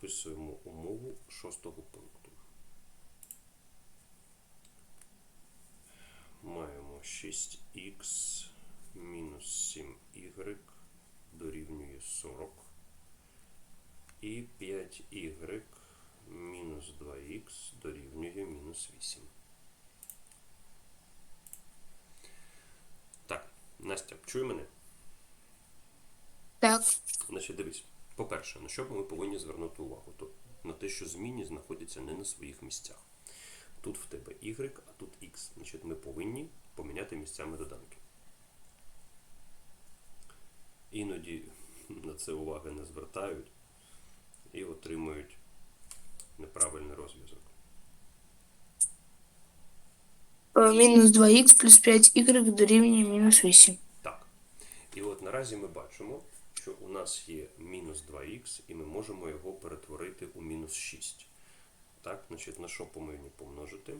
записуємо умову шостого пункту. Маємо 6х мінус 7y дорівнює 40 і 5y мінус 2х дорівнює мінус 8. Так, Настя, чує мене? Так. Значить, дивись, по-перше, на що ми повинні звернути увагу? То на те, що змінні знаходяться не на своїх місцях. Тут в тебе y, а тут x. Значить, ми повинні поміняти місцями доданки. Іноді на це уваги не звертають і отримують неправильний розв'язок. Е, Мінус 2х плюс 5y дорівнює мінус 8. Так. І от наразі ми бачимо, що у нас є мінус 2х, і ми можемо його перетворити у мінус 6. Так, значить, на що повинні помножити?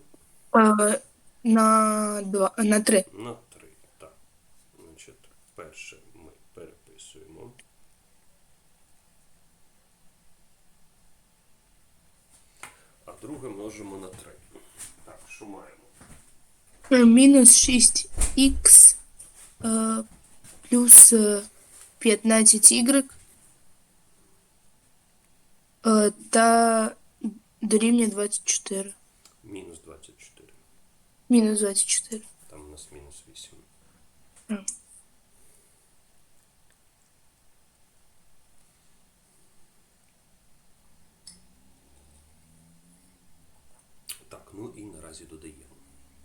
Е, На, 2, на 3. На 3. Так. Значить, перше ми переписуємо. А друге множимо на 3. Так, що маємо? Е, Мінус 6х е, плюс е, 15y е, та дорівнює 24. Мінус 24. Мінус 24. Там у нас мінус 8. Мгм. Так, ну і наразі додаємо.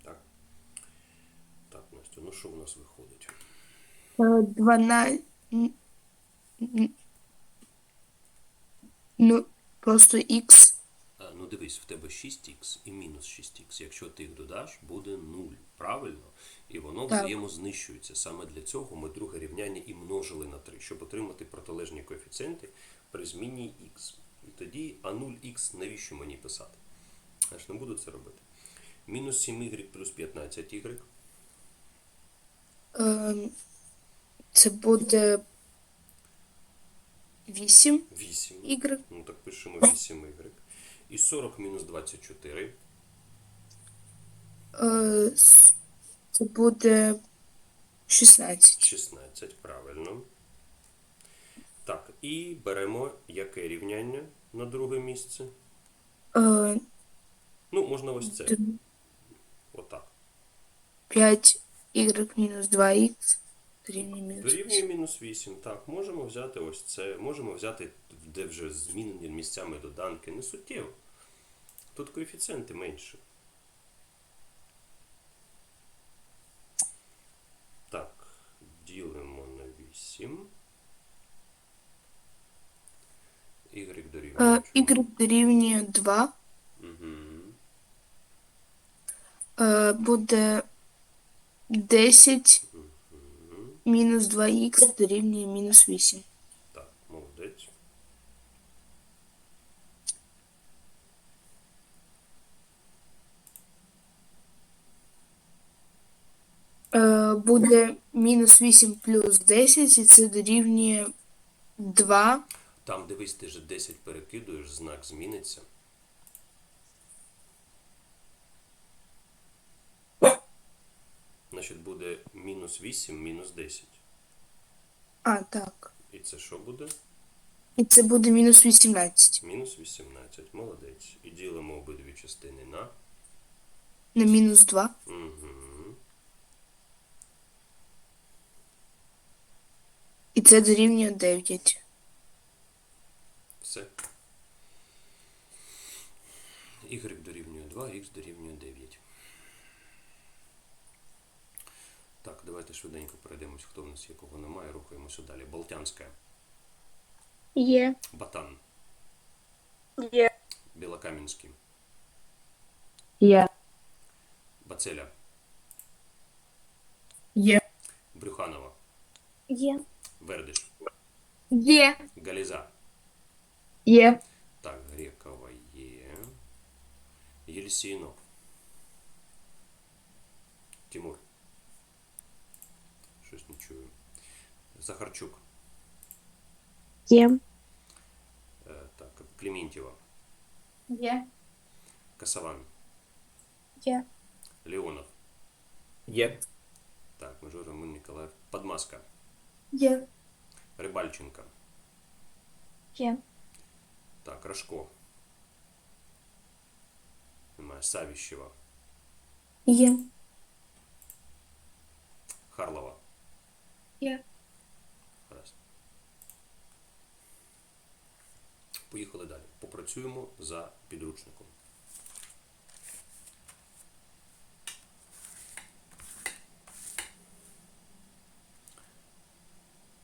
Так. Так, Настя, ну що у нас виходить? Е, 12. Ну, просто х. А, ну дивись, в тебе 6х і мінус 6х. Якщо ти їх додаш, буде 0. Правильно? І воно Так. взаємознищується. Саме для цього ми друге рівняння і множили на 3, щоб отримати протилежні коефіцієнти при зміні х. І тоді, а 0х навіщо мені писати? Я ж не буду це робити. Мінус 7y плюс 15y. Е, Це буде 8 8. y. Ну так пишемо 8y. І 40 мінус 24. Е, с- Це буде 16. 16, правильно. Так, і беремо яке рівняння на друге місце? Е, Ну, можна ось це. Отак. 5y мінус 2х дорівнює мінус Дорівнює 8. мінус 8. Так, можемо взяти ось це. Можемо взяти, де вже змінені місцями доданки. Не суттєво. Тут коефіцієнти менше. Так, ділимо на 8. Y дорівнює. Е, Y дорівнює 2. Угу. Е, Буде 10 мінус 2х дорівнює мінус 8. Так, молодець. Е, Буде мінус 8 плюс 10, і це дорівнює 2. Там, дивись, ти ж 10 перекидуєш, знак зміниться. Значить, буде мінус 8, мінус 10. А, так. І це що буде? І це буде мінус 18. Мінус 18. Молодець. І ділимо обидві частини на. На мінус 2. Угу. І це дорівнює 9. Все. Y дорівнює 2, Х дорівнює 9. Так, давайте швиденько перейдемось, хто в нас є, кого немає, рухаємося далі. Болтянська. Є. Батан. Є. Білокам'янський. Є. Бацеля. Є. Брюханова. Є. Вердиш. Є. Галіза. Є. Так, Грекова є. Єлісінов. Тимур. Захарчук. Є. Е, так, Клімінський. Дементьєва, Є. Касаван, Є. Леонов. Є. Так, мажор Роман Ніколаєв. Подмаска. Є. Рибальченка. Є. Так, Рашко. Немає. Савіщева. Є. Харлова. Є. Поїхали далі. Попрацюємо за підручником.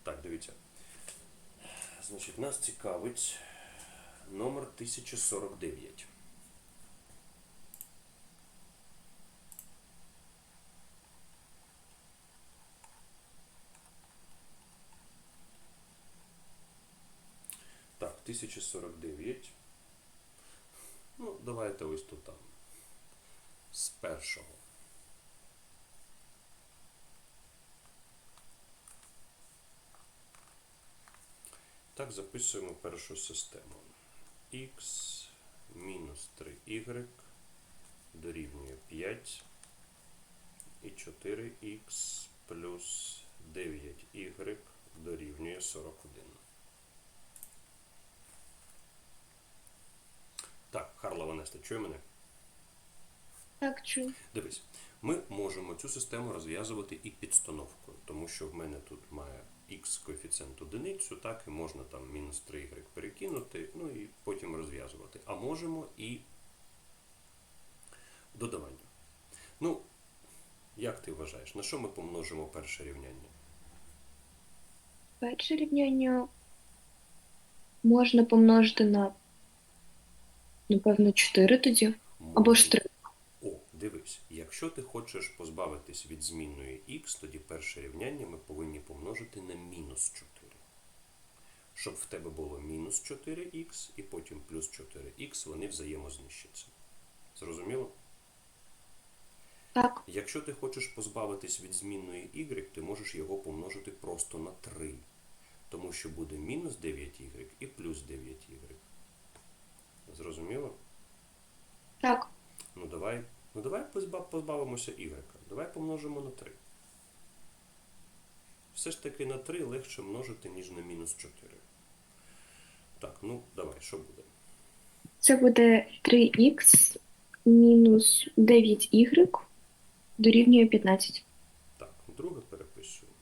Так, дивіться. Значить, нас цікавить номер 1049. Так, 1049. Ну, давайте ось тут там. З першого. Так, записуємо першу систему. x мінус 3y дорівнює 5 і 4x плюс 9y дорівнює 41. Так, Харлова Неста, чує мене? Так, чую. Дивись, ми можемо цю систему розв'язувати і підстановкою, тому що в мене тут має x коефіцієнт одиницю, так, і можна там мінус 3y перекинути, ну і потім розв'язувати. А можемо і додавання. Ну, як ти вважаєш, на що ми помножимо перше рівняння? Перше рівняння можна помножити на, напевно, 4 тоді. Або ж 3. О, дивись, якщо ти хочеш позбавитись від змінної x, тоді перше рівняння ми повинні помножити на мінус 4. Щоб в тебе було мінус 4х і потім плюс 4х, вони взаємознищаться. Зрозуміло? Так. Якщо ти хочеш позбавитись від змінної y, ти можеш його помножити просто на 3. Тому що буде мінус 9y і плюс 9y. Зрозуміло? Так. Ну давай, ну давай позбавимося y. Давай помножимо на 3. Все ж таки на 3 легше множити, ніж на мінус 4. Так, ну давай, що буде? Це буде 3х мінус 9y дорівнює 15. Так, друге переписуємо.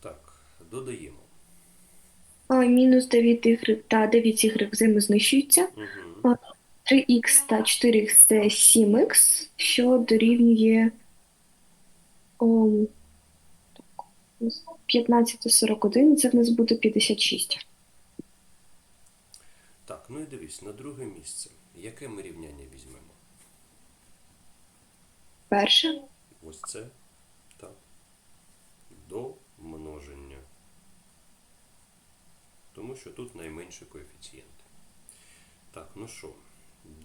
Так, додаємо. А, мінус 9y та 9y взаємознищуються. Угу. 3х та 4х це 7х, що дорівнює о, так, 15 та 41, це в нас буде 56. Так, ну і дивись, на друге місце. Яке ми рівняння візьмемо? Перше. Ось це. Так. До множення. Тому що тут найменший коефіцієнт. Так, ну що,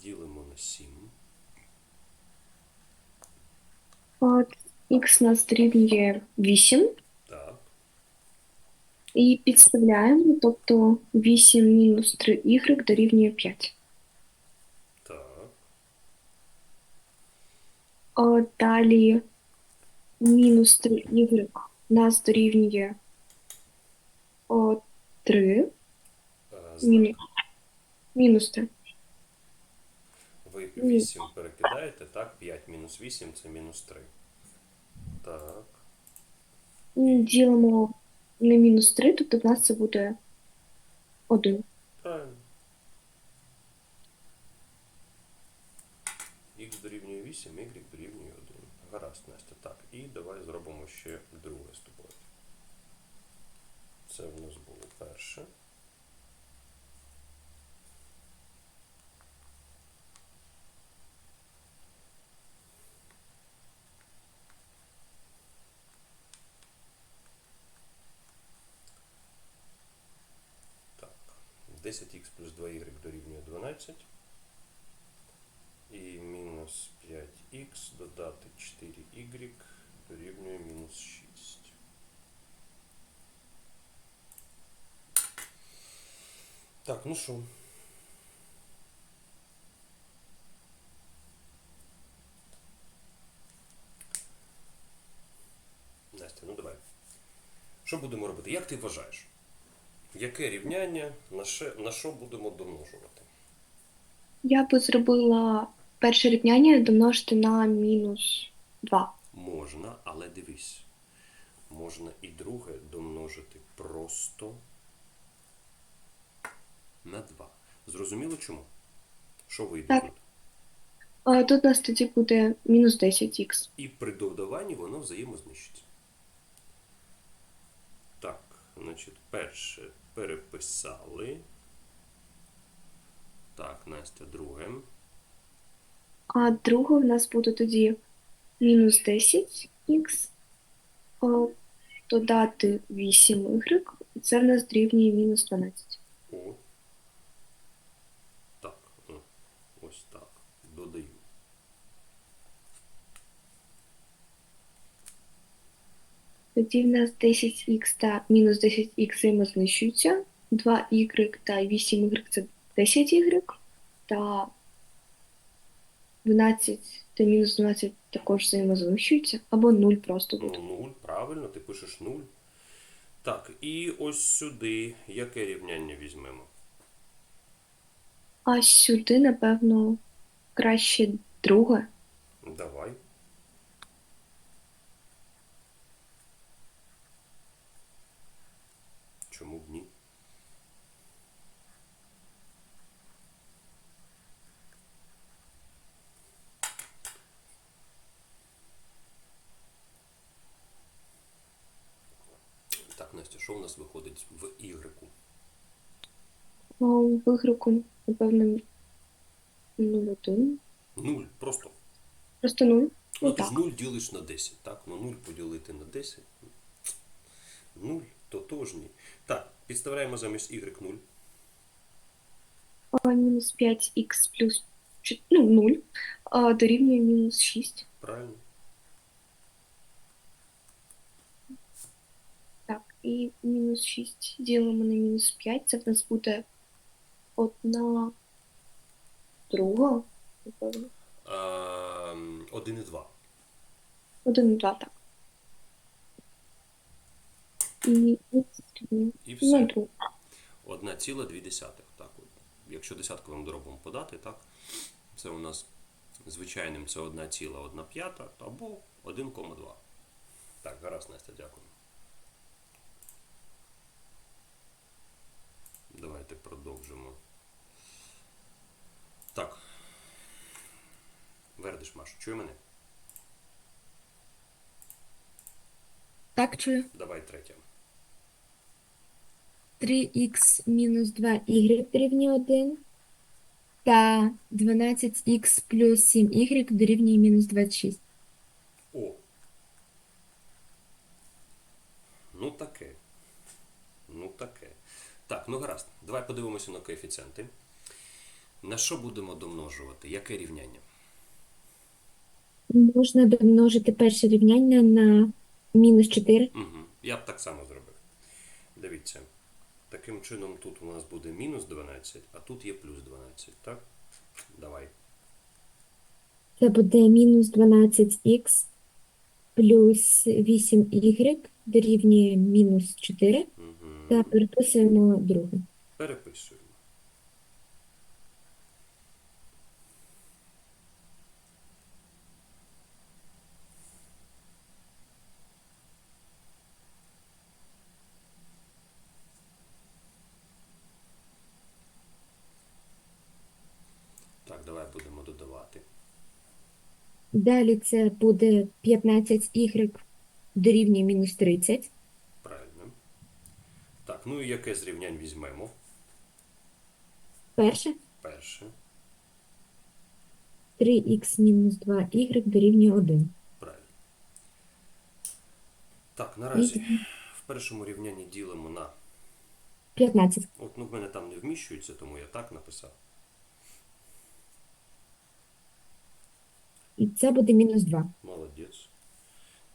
ділимо на 7. От, х нас дорівнює 8. Так. І підставляємо, тобто 8 мінус 3y дорівнює 5. Так. Далі мінус 3y нас дорівнює о, 3. Е, Мінус, мінус 3. Ви Ні. 8 перекидаєте, так? 5 мінус 8 це мінус 3. Так. Ділимо на мінус 3, тобто в нас це буде 1. Правильно. Х дорівнює 8, y дорівнює 1. Гаразд, Настя. Так, і давай зробимо ще друге з тобою. Це в нас було перше. Так, 10х плюс 2y дорівнює 12. І мінус 5х додати y дорівнює мінус 6. Так, ну що? Настя, ну давай. Що будемо робити? Як ти вважаєш? Яке рівняння на, ще, на що будемо домножувати? Я би зробила перше рівняння домножити на мінус 2. Можна, але дивись. Можна і друге домножити просто на 2. Зрозуміло чому? Що вийде Так. тут? А тут у нас тоді буде мінус 10х. І при додаванні воно взаємознищиться. Так, значить, перше переписали. Так, Настя, друге. А друге в нас буде тоді мінус 10х, додати 8y, і це в нас дорівнює мінус 12. О. Так, о, ось так. Додаю. Тоді в нас 10х та мінус 10х взаємознищуються. 2y та 8y це 10y, та 12 та мінус 12 також взаємознищуються, або 0 просто буде. Ну, 0, правильно, ти пишеш 0. Так, і ось сюди яке рівняння візьмемо? А сюди, напевно, краще друге. Давай. Чому б ні? Так, Настя, що у нас виходить в Y? Ну, в ігрику, напевно, 0,1. 0, просто. Просто 0. Ну, Ну ти ж так. 0 ділиш на 10, так? Ну 0 поділити на 10. 0 тотожні. Так, підставляємо замість y 0. Мінус 5х плюс ну, 0 а, дорівнює мінус 6. Правильно? Так, і мінус 6 ділимо на мінус 5. Це в нас буде одна друга, напевно. Ем, 1 і 2. 1 і 2, так. І х дорівнює І ну, все. 1,2. Так, от. Якщо десятковим дробом подати, так, це у нас звичайним це 1,1 п'ята або 1,2. Так, гаразд, Настя, дякую. Давайте продовжимо. Так. Вердиш, Маш, чує мене? Так, чую. Давай третє. 3х мінус 2y дорівнює 1 та 12х плюс 7y дорівнює мінус 26. О. Ну таке. Ну таке. Так, ну гаразд. Давай подивимося на коефіцієнти. На що будемо домножувати? Яке рівняння? Можна домножити перше рівняння на мінус 4. Угу. Я б так само зробив. Дивіться. Таким чином тут у нас буде мінус 12, а тут є плюс 12, так? Давай. Це буде мінус 12х плюс 8y дорівнює мінус 4 Угу. та переписуємо друге. Переписуємо. Так, давай будемо додавати. Далі це буде 15y дорівнює мінус 30. Правильно. Так, ну і яке з рівнянь візьмемо? Перше Перше. 3х мінус 2y дорівнює 1. Правильно. Так, наразі в першому рівнянні ділимо на. 15. От ну в мене там не вміщується, тому я так написав. І це буде мінус 2. Молодець.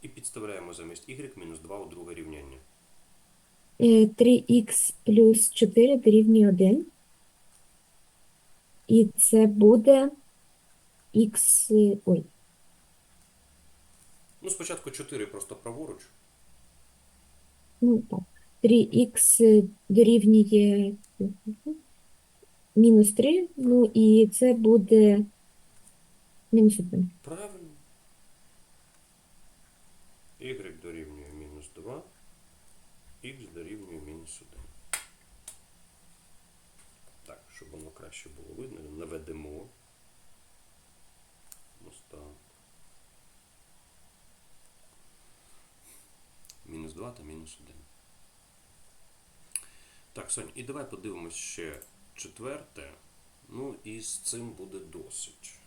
І підставляємо замість y мінус 2 у друге рівняння. Е, 3х плюс 4 дорівнює 1. І це буде х. Ой, Ну, спочатку 4 просто праворуч. ну так. 3х дорівнює мінус 3. Ну і це буде мінус 1. Правильно. Y дорівнює мінус 2, x дорівнює мінус 1. Так, щоб воно краще було видно, наведемо. Мінус 2 та мінус 1. Так, Сонь, і давай подивимось ще четверте. Ну і з цим буде досить.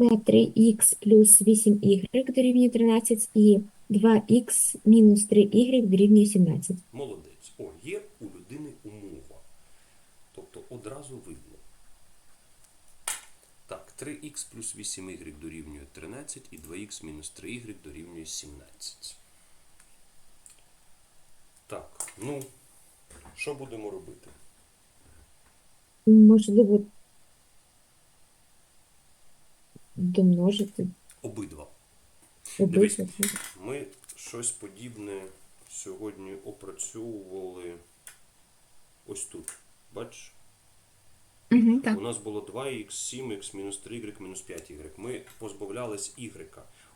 Це 3х плюс 8y дорівнює 13 і 2х мінус 3y дорівнює 17. Молодець. О, є у людини умова. Тобто одразу видно. Так, 3х плюс 8y дорівнює 13 і 2х мінус 3y дорівнює 17. Так, ну, що будемо робити? Можливо, домножити, Обидва. обидва. Ми щось подібне сьогодні опрацьовували ось тут. Бачиш? Угу, так. У нас було 2х, 7х, мінус 3y, мінус 5y. Ми позбавлялись y.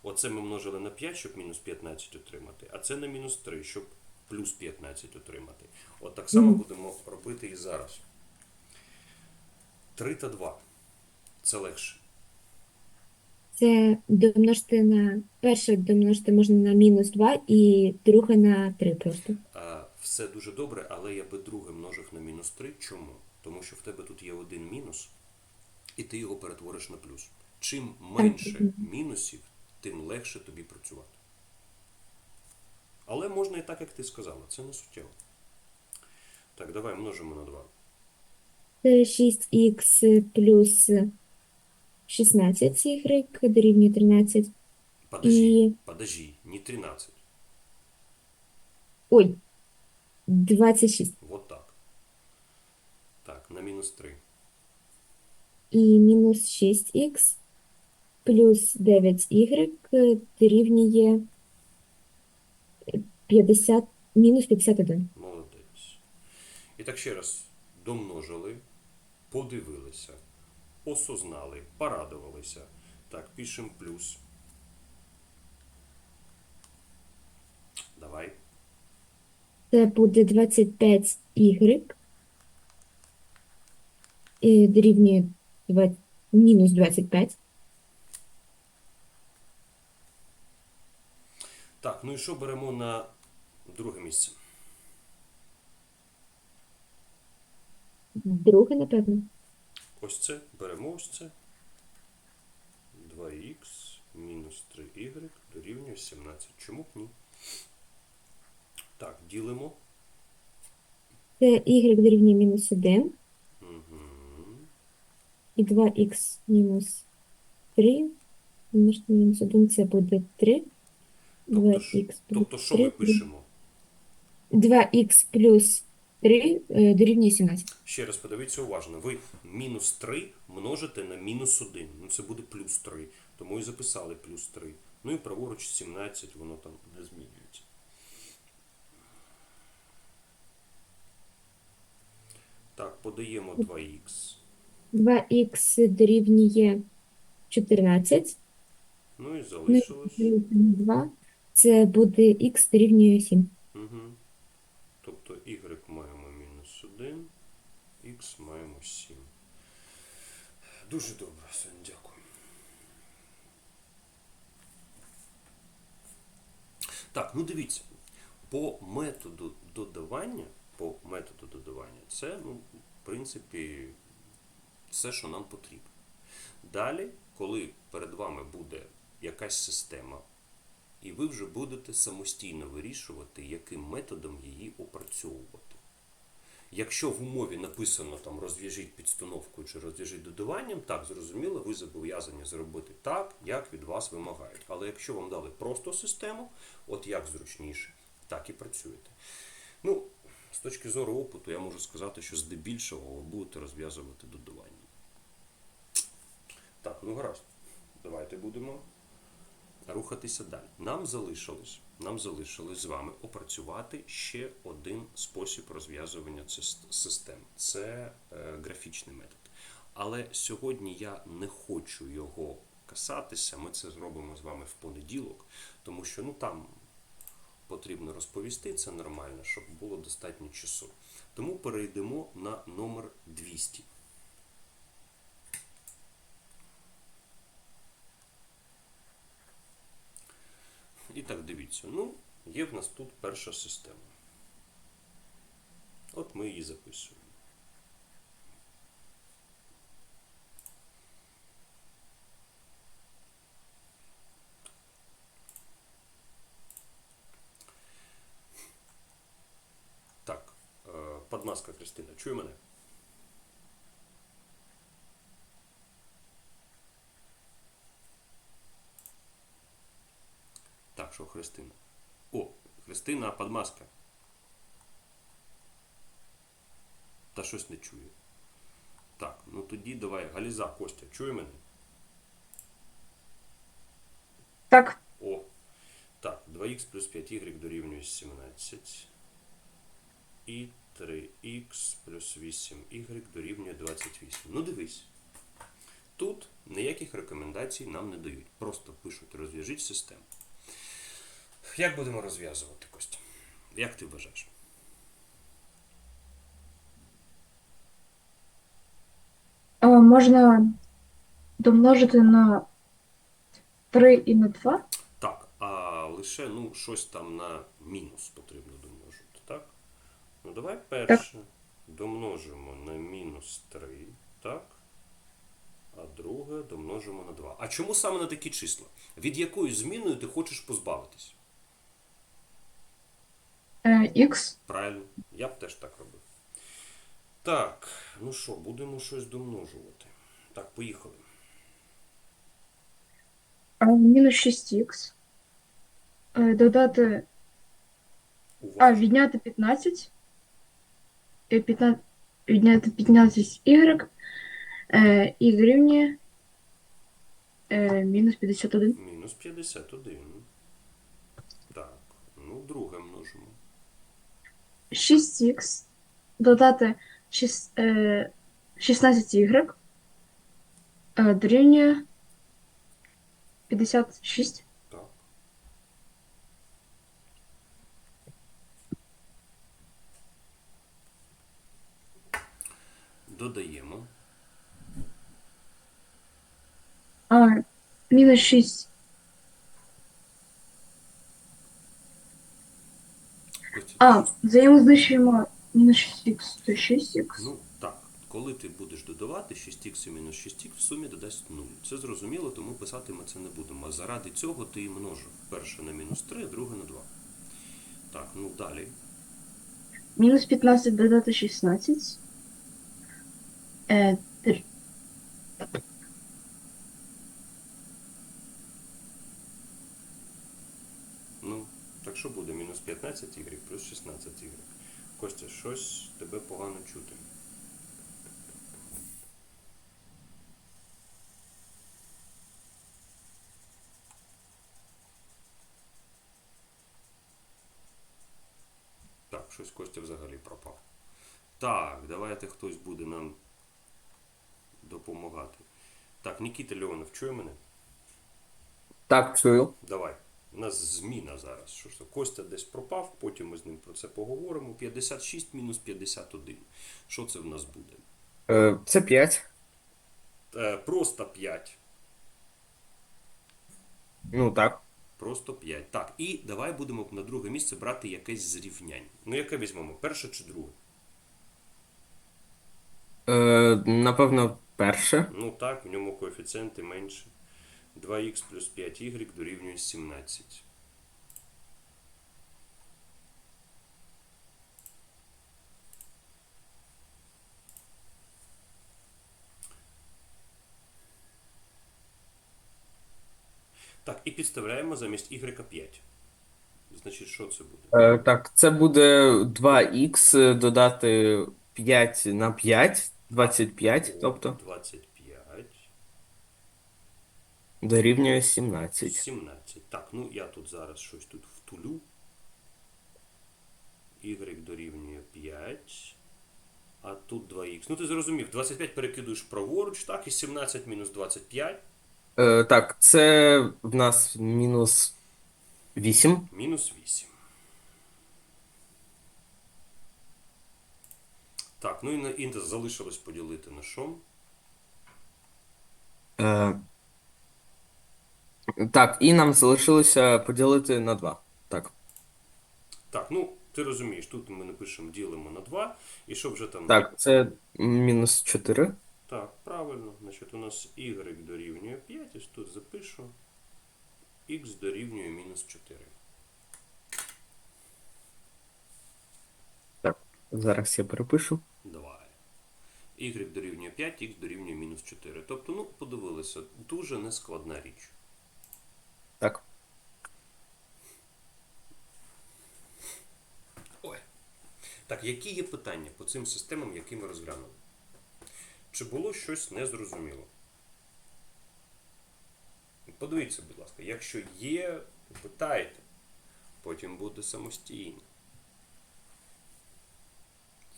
Оце ми множили на 5, щоб мінус 15 отримати, а це на мінус 3, щоб плюс 15 отримати. От так само Мгм. будемо робити і зараз. 3 та 2. Це легше. Це домножити на перше домножити можна на мінус 2 і друге на 3 просто. А, все дуже добре, але я би друге множив на мінус 3. Чому? Тому що в тебе тут є один мінус, і ти його перетвориш на плюс. Чим менше мінусів, тим легше тобі працювати. Але можна і так, як ти сказала, це не суттєво. Так, давай множимо на 2. Це 6х плюс 16y дорівнює 13. Подожди, І, подожди, не 13. ой, 26. Вот так. Так, на мінус 3. І мінус 6х плюс 9y дорівнює 50, мінус 51. Молодець. І так ще раз домножили, подивилися, осознали, порадувалися. Так, пишемо плюс. Давай. Це буде 25y і дорівнює 20 мінус 25. Так, ну і що беремо на друге місце? Друге, напевно. Ось це, беремо ось це. 2х мінус 3y дорівнює 17. Чому б ні? Так, ділимо. Це y дорівнює мінус 1 Угу. і 2х мінус 3. Помножити на мінус 1 це буде 3. Тобто, ж- 2х плюс тобто що ми пишемо? 2х плюс 3 е, дорівнює 17. Ще раз подивіться уважно. Ви мінус 3 множите на мінус 1. Ну це буде плюс 3. Тому і записали плюс 3. Ну і праворуч 17, воно там не змінюється. Так, подаємо 2х. 2х дорівнює 14. Ну і Ну, залишилось. і 2. Це буде х дорівнює 7. Угу. Тобто y маємо мінус 1, x маємо 7. Дуже добре, Сонь, дякую. Так, ну дивіться, по методу додавання, по методу додавання, це, ну, в принципі, все, що нам потрібно. Далі, коли перед вами буде якась система, і ви вже будете самостійно вирішувати, яким методом її опрацьовувати. Якщо в умові написано там розв'яжіть підстановкою чи розв'яжіть додаванням, так зрозуміло, ви зобов'язані зробити так, як від вас вимагають. Але якщо вам дали просто систему, от як зручніше, так і працюєте. Ну, з точки зору опиту, я можу сказати, що здебільшого ви будете розв'язувати додавання. Так, ну гаразд. Давайте будемо рухатися далі. Нам залишилось, нам залишилось з вами опрацювати ще один спосіб розв'язування систем. Це е, графічний метод. Але сьогодні я не хочу його касатися. Ми це зробимо з вами в понеділок, тому що ну там потрібно розповісти це нормально, щоб було достатньо часу. Тому перейдемо на номер 200. І так, дивіться. Ну, є в нас тут перша система. От ми її записуємо. Так, е, подмазка Кристина, чує мене? Так, що Христина? О, Христина, подмазка. Та щось не чує. Так, ну тоді давай, Галіза, Костя, чує мене? Так, О. Так, 2х плюс 5y дорівнює 17. І 3х плюс 8y дорівнює 28. Ну дивись. Тут ніяких рекомендацій нам не дають. Просто пишуть розв'яжіть систему. Як будемо розв'язувати, Костя? Як ти вважаєш? А, можна домножити на 3 і на 2. Так, а лише ну, щось там на мінус потрібно домножити, так? Ну давай перше домножимо на мінус 3, так? А друге домножимо на 2. А чому саме на такі числа? Від якої зміною ти хочеш позбавитись? Е, х. Правильно, я б теж так робив. Так, ну що, будемо щось домножувати. Так, поїхали. А, мінус 6х. Е, додати. А, відняти 15. Е, 15 відняти 15 y. Е, і дорівнює е, мінус 51. Мінус 51. Так, ну друге множимо. 6х. Додати 6, е, 16y. Е, дорівнює 56. Так. Додаємо. А, мінус 6. А, взаємознищуємо мінус 6х то 6х. Ну так, коли ти будеш додавати 6х і мінус 6х, в сумі додасть 0. Це зрозуміло, тому писати ми це не будемо. А заради цього ти і множив. Перше на мінус 3, а друге на 2. Так, ну далі. Мінус 15 додати 16. Е, 3. Що буде? Мінус 15y плюс 16y. Костя, щось тебе погано чути. Так, щось Костя взагалі пропав. Так, давайте хтось буде нам допомагати. Так, Нікіта Леонов, чує мене? Так, чую. Давай. У нас зміна зараз. Що ж? Костя десь пропав, потім ми з ним про це поговоримо. 56 мінус 51. Що це в нас буде? Е, це 5. Е, просто 5. Ну так. Просто 5. Так, і давай будемо на друге місце брати якесь зрівнянь. Ну, яке візьмемо? Перше чи друге? Е, напевно, перше. Ну так, в ньому коефіцієнти менше. 2х плюс 5y дорівнює 17. Так, і підставляємо замість y 5. Значить, що це буде? Е, Так, це буде 2х е, додати 5 на 5, 25, тобто. 25 дорівнює 17. 17. Так, ну я тут зараз щось тут втулю. Y дорівнює 5. А тут 2х. Ну ти зрозумів, 25 перекидуєш праворуч, так, і 17 мінус 25 Е, так, це в нас мінус 8. мінус 8. Так, ну і на і залишилось поділити на що? Е, так, і нам залишилося поділити на 2. Так. Так, ну ти розумієш, тут ми напишемо ділимо на 2, і що вже там. Так, це мінус 4. Так, правильно. Значить, у нас y дорівнює 5, ось тут запишу. x дорівнює мінус 4. Так, зараз я перепишу. Давай. y дорівнює 5, x дорівнює мінус 4. Тобто, ну, подивилися, дуже нескладна річ. Так. Ой. Так, які є питання по цим системам, які ми розглянули? Чи було щось незрозуміло? Подивіться, будь ласка, якщо є, питайте, потім буде самостійно.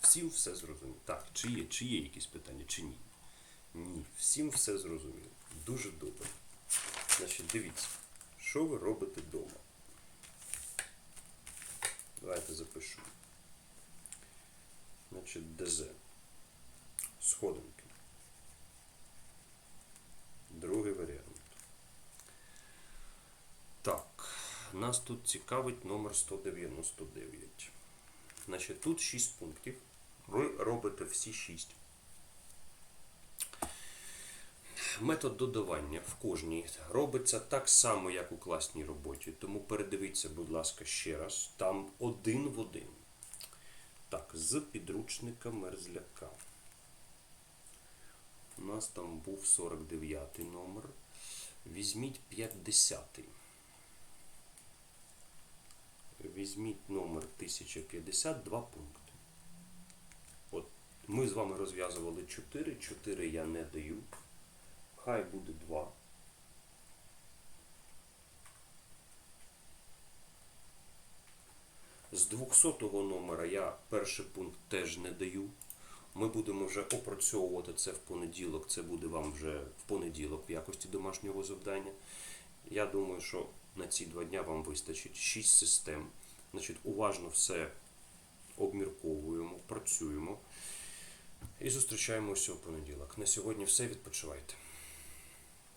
Всім все зрозуміло. Так, чи є, чи є якісь питання, чи ні? Ні, всім все зрозуміло. Дуже добре. Значить, дивіться, що ви робите вдома? Давайте запишемо. Значить, ДЗ. Сходинки. Другий варіант. Так, нас тут цікавить номер 199. Значить, тут 6 пунктів. Ви робите всі 6. Метод додавання в кожній робиться так само, як у класній роботі. Тому передивіться, будь ласка, ще раз. Там один в один. Так, з підручника мерзляка. У нас там був 49 номер. Візьміть 50. Візьміть номер 1050, два пункти. От ми з вами розв'язували 4, 4 я не даю. Хай буде 2. З 200 номера я перший пункт теж не даю. Ми будемо вже опрацьовувати це в понеділок. Це буде вам вже в понеділок в якості домашнього завдання. Я думаю, що на ці два дня вам вистачить 6 систем. Значить, уважно все обмірковуємо, працюємо і зустрічаємося у понеділок. На сьогодні все. Відпочивайте.